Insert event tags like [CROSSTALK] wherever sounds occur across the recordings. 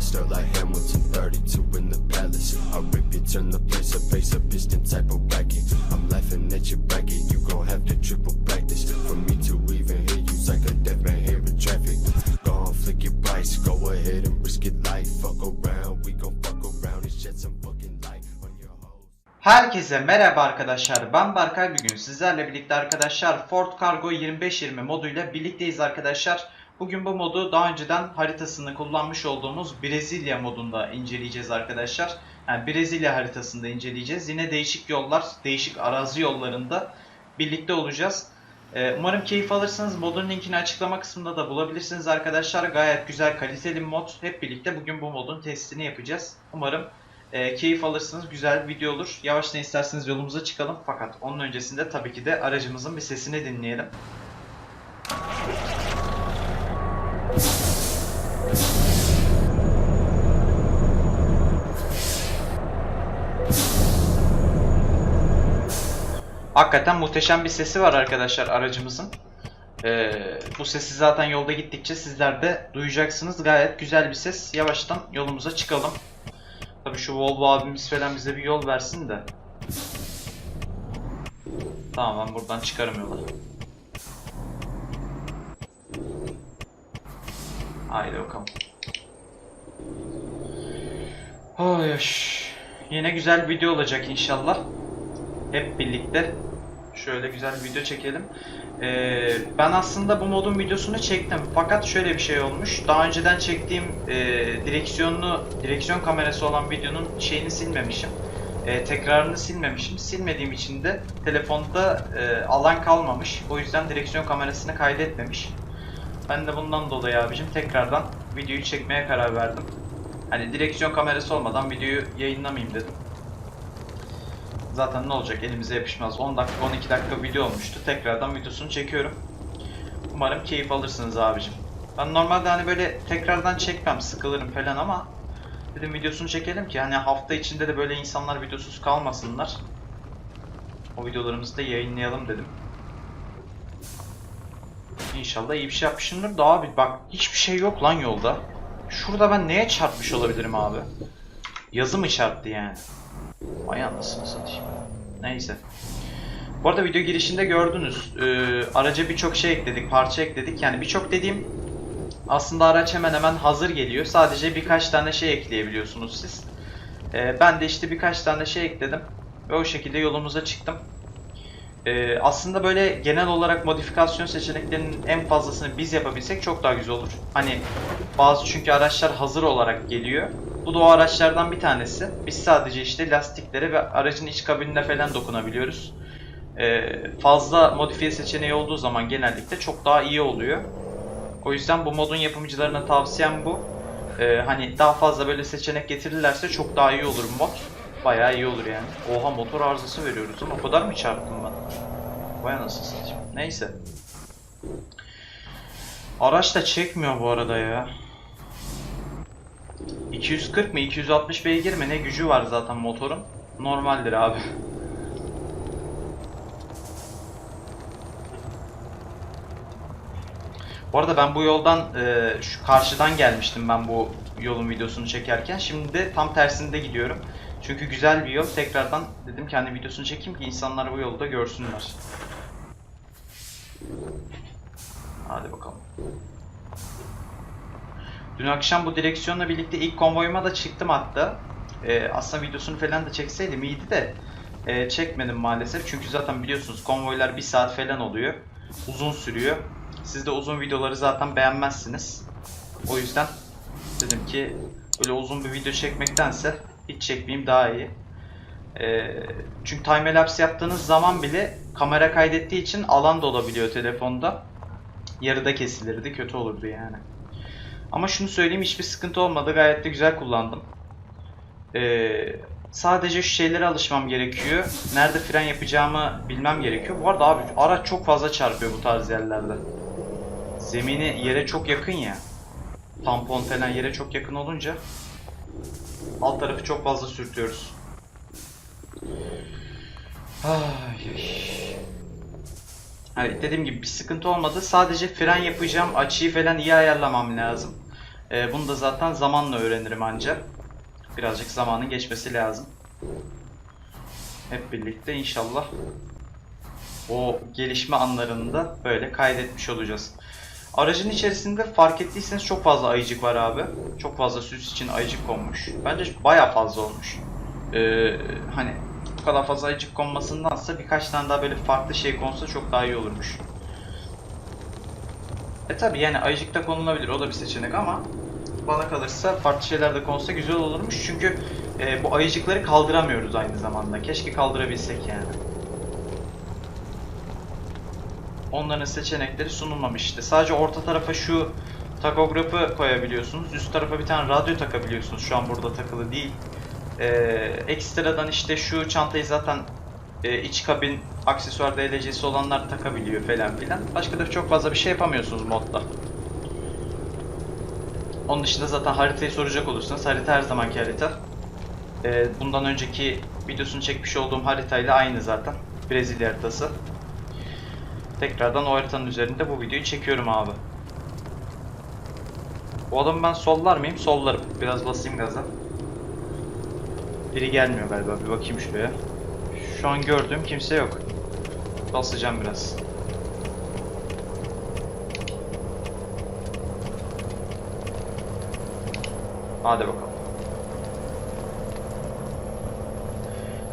Stir like Hamilton 32 in the palace. I rip you, turn the place up, face a piston type of racket. I'm laughing at your bracket, you gon' have to triple practice. For me to even hear you's like a deaf man hearing traffic. Go on, flick your price, go ahead and risk it life. Fuck around, we gon' fuck around and shed some fucking light. Herkese merhaba arkadaşlar. Ben Berkay bugün sizlerle birlikte arkadaşlar Ford Cargo 2520 moduyla birlikteyiz arkadaşlar. Bugün bu modu daha önceden haritasını kullanmış olduğumuz Brezilya modunda inceleyeceğiz arkadaşlar. Yani Brezilya haritasında inceleyeceğiz. Yine değişik yollar, değişik arazi yollarında birlikte olacağız. Ee, umarım keyif alırsınız. Modun linkini açıklama kısmında da bulabilirsiniz arkadaşlar. Gayet güzel, kaliteli mod. Hep birlikte bugün bu modun testini yapacağız. Umarım e, keyif alırsınız. Güzel bir video olur. Yavaştan isterseniz yolumuza çıkalım. Fakat onun öncesinde tabii ki de aracımızın bir sesini dinleyelim. Hakikaten muhteşem bir sesi var arkadaşlar aracımızın. Ee, bu sesi zaten yolda gittikçe sizler de duyacaksınız. Gayet güzel bir ses. Yavaştan yolumuza çıkalım. Tabii şu Volvo abimiz falan bize bir yol versin de. Tamam ben buradan çıkarım yola. Haydi bakalım. Oy. Yine güzel bir video olacak inşallah. Hep birlikte şöyle güzel bir video çekelim. Ee, ben aslında bu modun videosunu çektim. Fakat şöyle bir şey olmuş. Daha önceden çektiğim e, direksiyonlu direksiyon kamerası olan videonun şeyini silmemişim. E, tekrarını silmemişim. Silmediğim için de telefonda e, alan kalmamış. O yüzden direksiyon kamerasını kaydetmemiş. Ben de bundan dolayı abicim tekrardan videoyu çekmeye karar verdim. Hani direksiyon kamerası olmadan videoyu yayınlamayayım dedim. Zaten ne olacak elimize yapışmaz. 10 dakika 12 dakika video olmuştu. Tekrardan videosunu çekiyorum. Umarım keyif alırsınız abicim. Ben normalde hani böyle tekrardan çekmem sıkılırım falan ama dedim videosunu çekelim ki hani hafta içinde de böyle insanlar videosuz kalmasınlar. O videolarımızı da yayınlayalım dedim. İnşallah iyi bir şey yapmışımdır da abi bak hiçbir şey yok lan yolda. Şurada ben neye çarpmış olabilirim abi? Yazı mı çarptı yani? Vay anasını satayım. Neyse. Bu arada video girişinde gördünüz. Ee, araca birçok şey ekledik, parça ekledik. Yani birçok dediğim aslında araç hemen hemen hazır geliyor. Sadece birkaç tane şey ekleyebiliyorsunuz siz. Ee, ben de işte birkaç tane şey ekledim. Ve o şekilde yolumuza çıktım. Ee, aslında böyle genel olarak modifikasyon seçeneklerinin en fazlasını biz yapabilsek çok daha güzel olur. Hani bazı çünkü araçlar hazır olarak geliyor. Bu da o araçlardan bir tanesi. Biz sadece işte lastiklere ve aracın iç kabinine falan dokunabiliyoruz. Ee, fazla modifiye seçeneği olduğu zaman genellikle çok daha iyi oluyor. O yüzden bu modun yapımcılarına tavsiyem bu. Ee, hani daha fazla böyle seçenek getirirlerse çok daha iyi olur mod. Bayağı iyi olur yani. Oha motor arızası veriyoruz ama o kadar mı çarptım ben? Vay anasını satayım. Neyse. Araç da çekmiyor bu arada ya. 240 mı 260 beygir mi ne gücü var zaten motorun. Normaldir abi. Bu arada ben bu yoldan e, şu karşıdan gelmiştim ben bu yolun videosunu çekerken. Şimdi de tam tersinde gidiyorum. Çünkü güzel bir yol. Tekrardan dedim kendi videosunu çekeyim ki insanlar bu yolda görsünler. Hadi bakalım. Dün akşam bu direksiyonla birlikte ilk konvoyuma da çıktım hatta. Ee, aslında videosunu falan da çekseydim iyiydi de e, çekmedim maalesef. Çünkü zaten biliyorsunuz konvoylar bir saat falan oluyor. Uzun sürüyor. Siz de uzun videoları zaten beğenmezsiniz. O yüzden dedim ki böyle uzun bir video çekmektense hiç çekmeyeyim daha iyi. Ee, çünkü time lapse yaptığınız zaman bile kamera kaydettiği için alan da olabiliyor telefonda. Yarıda kesilirdi, kötü olurdu yani. Ama şunu söyleyeyim hiçbir sıkıntı olmadı. Gayet de güzel kullandım. Ee, sadece şu şeylere alışmam gerekiyor. Nerede fren yapacağımı bilmem gerekiyor. Bu arada abi araç çok fazla çarpıyor bu tarz yerlerde. Zemini yere çok yakın ya. Tampon falan yere çok yakın olunca alt tarafı çok fazla sürtüyoruz. Ay. Evet dediğim gibi bir sıkıntı olmadı. Sadece fren yapacağım açıyı falan iyi ayarlamam lazım. Ee, bunu da zaten zamanla öğrenirim ancak. Birazcık zamanın geçmesi lazım. Hep birlikte inşallah o gelişme anlarında böyle kaydetmiş olacağız. Aracın içerisinde fark ettiyseniz çok fazla ayıcık var abi. Çok fazla süs için ayıcık konmuş. Bence baya fazla olmuş. Ee, hani bu kadar fazla ayıcık konmasındansa birkaç tane daha böyle farklı şey konsa çok daha iyi olurmuş. E tabi yani ayıcık da konulabilir o da bir seçenek ama bana kalırsa farklı şeyler de konsa güzel olurmuş çünkü e, bu ayıcıkları kaldıramıyoruz aynı zamanda. Keşke kaldırabilsek yani. Onların seçenekleri sunulmamış işte. Sadece orta tarafa şu takografı koyabiliyorsunuz. Üst tarafa bir tane radyo takabiliyorsunuz. Şu an burada takılı değil. Ee, ekstradan işte şu çantayı zaten e, iç kabin aksesuar DLC'si olanlar takabiliyor falan filan. Başka da çok fazla bir şey yapamıyorsunuz modda. Onun dışında zaten haritayı soracak olursanız harita her zamanki harita. Ee, bundan önceki videosunu çekmiş olduğum haritayla aynı zaten. Brezilya haritası. Tekrardan o haritanın üzerinde bu videoyu çekiyorum abi. Bu adamı ben sollar mıyım? Sollarım. Biraz basayım gaza. Biri gelmiyor galiba. Bir bakayım şuraya. Şu an gördüğüm kimse yok. Basacağım biraz. Hadi bakalım.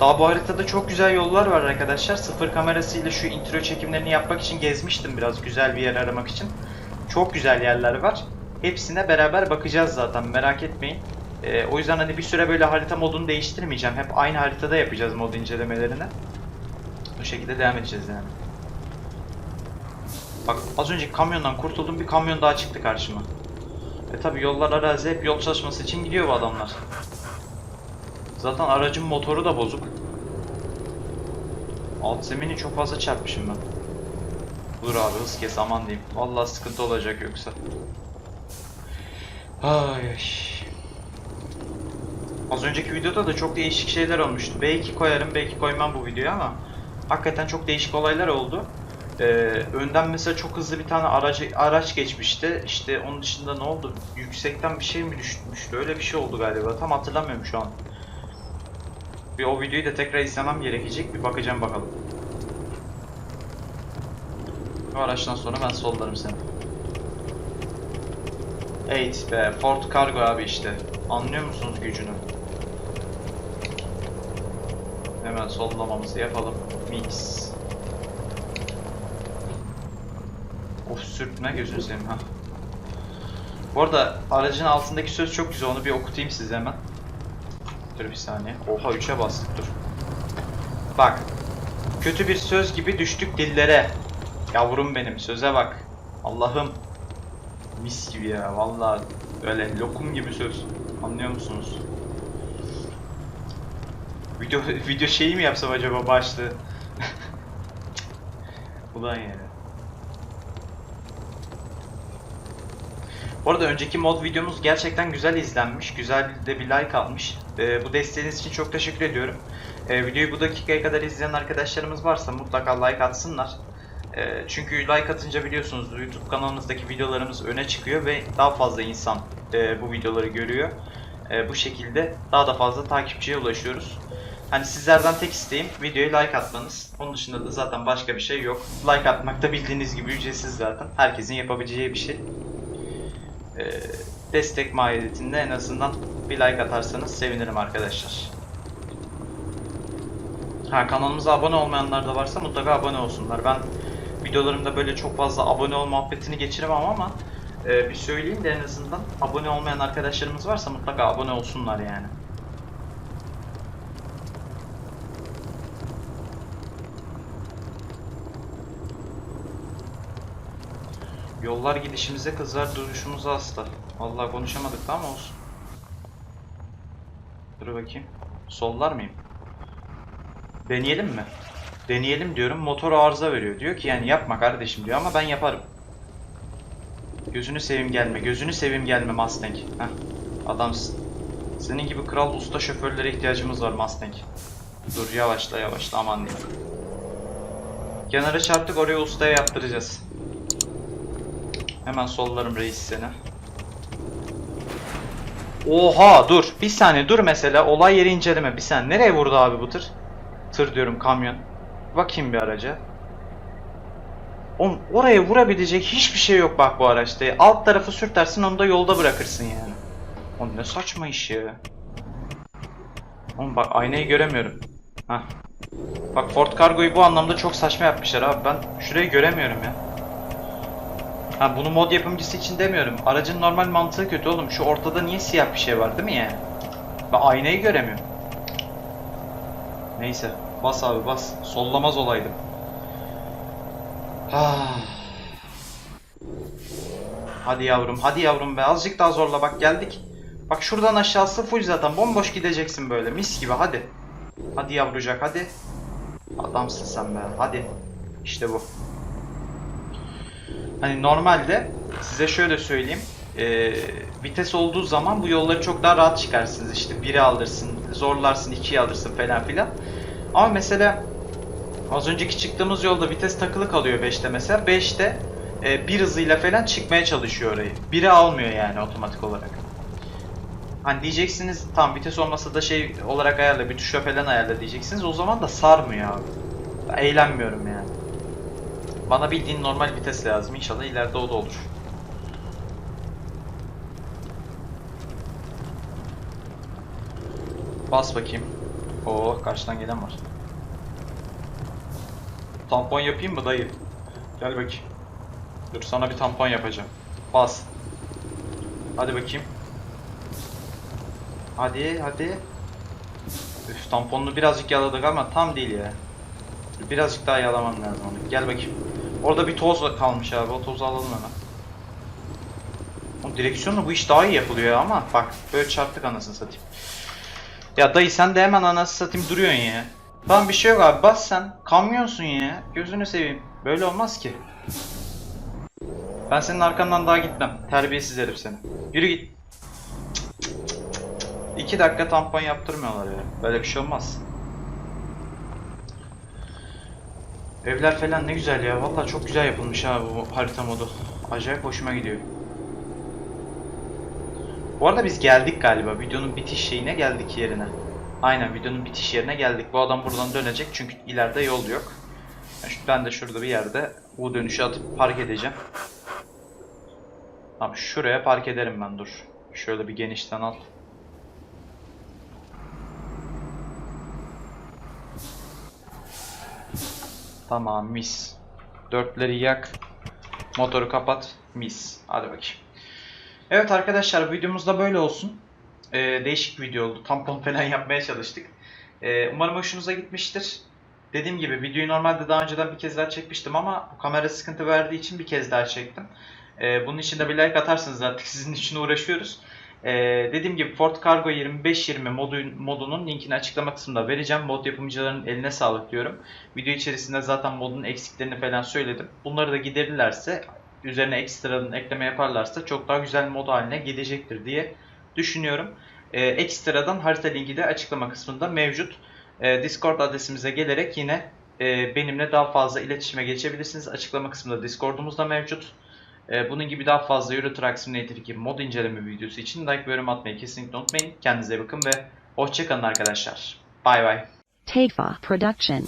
Daha bu haritada çok güzel yollar var arkadaşlar. Sıfır kamerasıyla şu intro çekimlerini yapmak için gezmiştim biraz güzel bir yer aramak için. Çok güzel yerler var. Hepsine beraber bakacağız zaten merak etmeyin. Ee, o yüzden hani bir süre böyle harita modunu değiştirmeyeceğim. Hep aynı haritada yapacağız mod incelemelerini. Bu şekilde devam edeceğiz yani. Bak az önce kamyondan kurtuldum bir kamyon daha çıktı karşıma. E tabi yollar arazi hep yol çalışması için gidiyor bu adamlar. Zaten aracın motoru da bozuk. Alt zemini çok fazla çarpmışım ben. Dur abi hız kes aman diyeyim. Vallahi sıkıntı olacak yoksa. Ay ay. Az önceki videoda da çok değişik şeyler olmuştu. Belki koyarım belki koymam bu videoyu ama hakikaten çok değişik olaylar oldu. Ee, önden mesela çok hızlı bir tane aracı, araç geçmişti. İşte onun dışında ne oldu? Yüksekten bir şey mi düşmüştü? Öyle bir şey oldu galiba. Tam hatırlamıyorum şu an. Bir o videoyu da tekrar izlemem gerekecek. Bir bakacağım bakalım. Bu araçtan sonra ben sollarım seni. Evet be, Ford Cargo abi işte. Anlıyor musunuz gücünü? Hemen sollamamızı yapalım. Mix. Of sürtme gözünü seveyim ha. Bu arada aracın altındaki söz çok güzel. Onu bir okutayım size hemen. Dur bir saniye. Oha 3'e bastık dur. Bak. Kötü bir söz gibi düştük dillere. Yavrum benim söze bak. Allah'ım. Mis gibi ya vallahi öyle lokum gibi söz. Anlıyor musunuz? Video [LAUGHS] video şeyi mi yapsam acaba başlığı? [LAUGHS] Ulan ya. Bu arada önceki mod videomuz gerçekten güzel izlenmiş. Güzel de bir like almış. Ee, bu desteğiniz için çok teşekkür ediyorum. Ee, videoyu bu dakikaya kadar izleyen arkadaşlarımız varsa mutlaka like atsınlar. Ee, çünkü like atınca biliyorsunuz YouTube kanalımızdaki videolarımız öne çıkıyor ve daha fazla insan e, bu videoları görüyor. E, bu şekilde daha da fazla takipçiye ulaşıyoruz. Hani sizlerden tek isteğim videoya like atmanız. Onun dışında da zaten başka bir şey yok. Like atmak da bildiğiniz gibi ücretsiz zaten. Herkesin yapabileceği bir şey. Ee, destek mahiyetinde en azından bir like atarsanız sevinirim arkadaşlar. Ha kanalımıza abone olmayanlar da varsa mutlaka abone olsunlar. Ben videolarımda böyle çok fazla abone ol muhabbetini geçiremem ama e, bir söyleyeyim de en azından abone olmayan arkadaşlarımız varsa mutlaka abone olsunlar yani. Yollar gidişimize kızlar duruşumuza hasta. Vallahi konuşamadık da olsun. Dur bakayım. Sollar mıyım? Deneyelim mi? Deneyelim diyorum. Motor arıza veriyor. Diyor ki yani yapma kardeşim diyor ama ben yaparım. Gözünü seveyim gelme. Gözünü seveyim gelme Mustang. Heh. Adamsın. Senin gibi kral usta şoförlere ihtiyacımız var Mustang. Dur yavaşla yavaşla aman diyeyim. Kenara çarptık oraya ustaya yaptıracağız. Hemen sollarım reis seni. Oha dur. Bir saniye dur mesela. Olay yeri inceleme. Bir saniye. Nereye vurdu abi bu tır? Tır diyorum kamyon. Bakayım bir araca. Oğlum oraya vurabilecek hiçbir şey yok bak bu araçta. Alt tarafı sürtersin onu da yolda bırakırsın yani. Oğlum ne saçma iş ya. Oğlum bak aynayı göremiyorum. Hah. Bak Ford Cargo'yu bu anlamda çok saçma yapmışlar abi. Ben şurayı göremiyorum ya. Ha bunu mod yapımcısı için demiyorum. Aracın normal mantığı kötü oğlum. Şu ortada niye siyah bir şey var değil mi yani? Ben aynayı göremiyorum. Neyse. Bas abi bas. Sollamaz olaydım. Ah. Hadi yavrum, hadi yavrum be. Azıcık daha zorla bak geldik. Bak şuradan aşağısı full zaten. Bomboş gideceksin böyle. Mis gibi hadi. Hadi yavrucak hadi. Adamsın sen be. Hadi. İşte bu. Hani normalde size şöyle söyleyeyim. Ee, vites olduğu zaman bu yolları çok daha rahat çıkarsınız. İşte 1'i alırsın, zorlarsın, 2'yi alırsın falan filan. Ama mesela az önceki çıktığımız yolda vites takılı kalıyor 5'te mesela. 5'te e, bir hızıyla falan çıkmaya çalışıyor orayı. 1'i almıyor yani otomatik olarak. Hani diyeceksiniz tam vites olmasa da şey olarak ayarla bir tuşa falan ayarla diyeceksiniz. O zaman da sarmıyor abi. Eğlenmiyorum yani. Bana bildiğin normal vites lazım. İnşallah ileride o da olur. Bas bakayım. Oo karşıdan gelen var. Tampon yapayım mı dayı? Gel bakayım. Dur sana bir tampon yapacağım. Bas. Hadi bakayım. Hadi hadi. Üf tamponunu birazcık yaladık ama tam değil ya. Birazcık daha yalamam lazım onu. Gel bakayım. Orada bir toz kalmış abi. O tozu alalım hemen. O direksiyonla bu iş daha iyi yapılıyor ya ama bak böyle çarptık anasını satayım. Ya dayı sen de hemen anasını satayım duruyorsun ya. Tamam bir şey yok abi bas sen. Kamyonsun ya. Gözünü seveyim. Böyle olmaz ki. Ben senin arkandan daha gitmem. Terbiyesiz herif seni. Yürü git. İki dakika tampon yaptırmıyorlar ya. Böyle bir şey olmaz. Evler falan ne güzel ya. Vallahi çok güzel yapılmış abi bu harita modu. Acayip hoşuma gidiyor. Bu arada biz geldik galiba. Videonun bitiş şeyine geldik yerine. Aynen videonun bitiş yerine geldik. Bu adam buradan dönecek çünkü ileride yol yok. Ben de şurada bir yerde bu dönüşü atıp park edeceğim. Tamam şuraya park ederim ben dur. Şöyle bir genişten al. Tamam mis. Dörtleri yak. Motoru kapat. Mis. Hadi bakayım. Evet arkadaşlar videomuz da böyle olsun. Ee, değişik bir video oldu. Tampon [LAUGHS] falan yapmaya çalıştık. Ee, umarım hoşunuza gitmiştir. Dediğim gibi videoyu normalde daha önceden bir kez daha çekmiştim ama bu kamera sıkıntı verdiği için bir kez daha çektim. Ee, bunun için de bir like atarsınız artık [LAUGHS] sizin için uğraşıyoruz. Ee, dediğim gibi Ford Cargo 2520 modu, modunun linkini açıklama kısmında vereceğim. Mod yapımcılarının eline sağlık diyorum. Video içerisinde zaten modun eksiklerini falan söyledim. Bunları da giderirlerse, üzerine ekstradan ekleme yaparlarsa çok daha güzel mod haline gelecektir diye düşünüyorum. Ee, ekstradan harita linki de açıklama kısmında mevcut. Ee, Discord adresimize gelerek yine e, benimle daha fazla iletişime geçebilirsiniz. Açıklama kısmında Discord'umuz da mevcut. Ee, bunun gibi daha fazla Euro Simulator 2 mod inceleme videosu için like ve yorum atmayı kesinlikle unutmayın. Kendinize bakın ve hoşçakalın arkadaşlar. Bay bay. Tafa Production.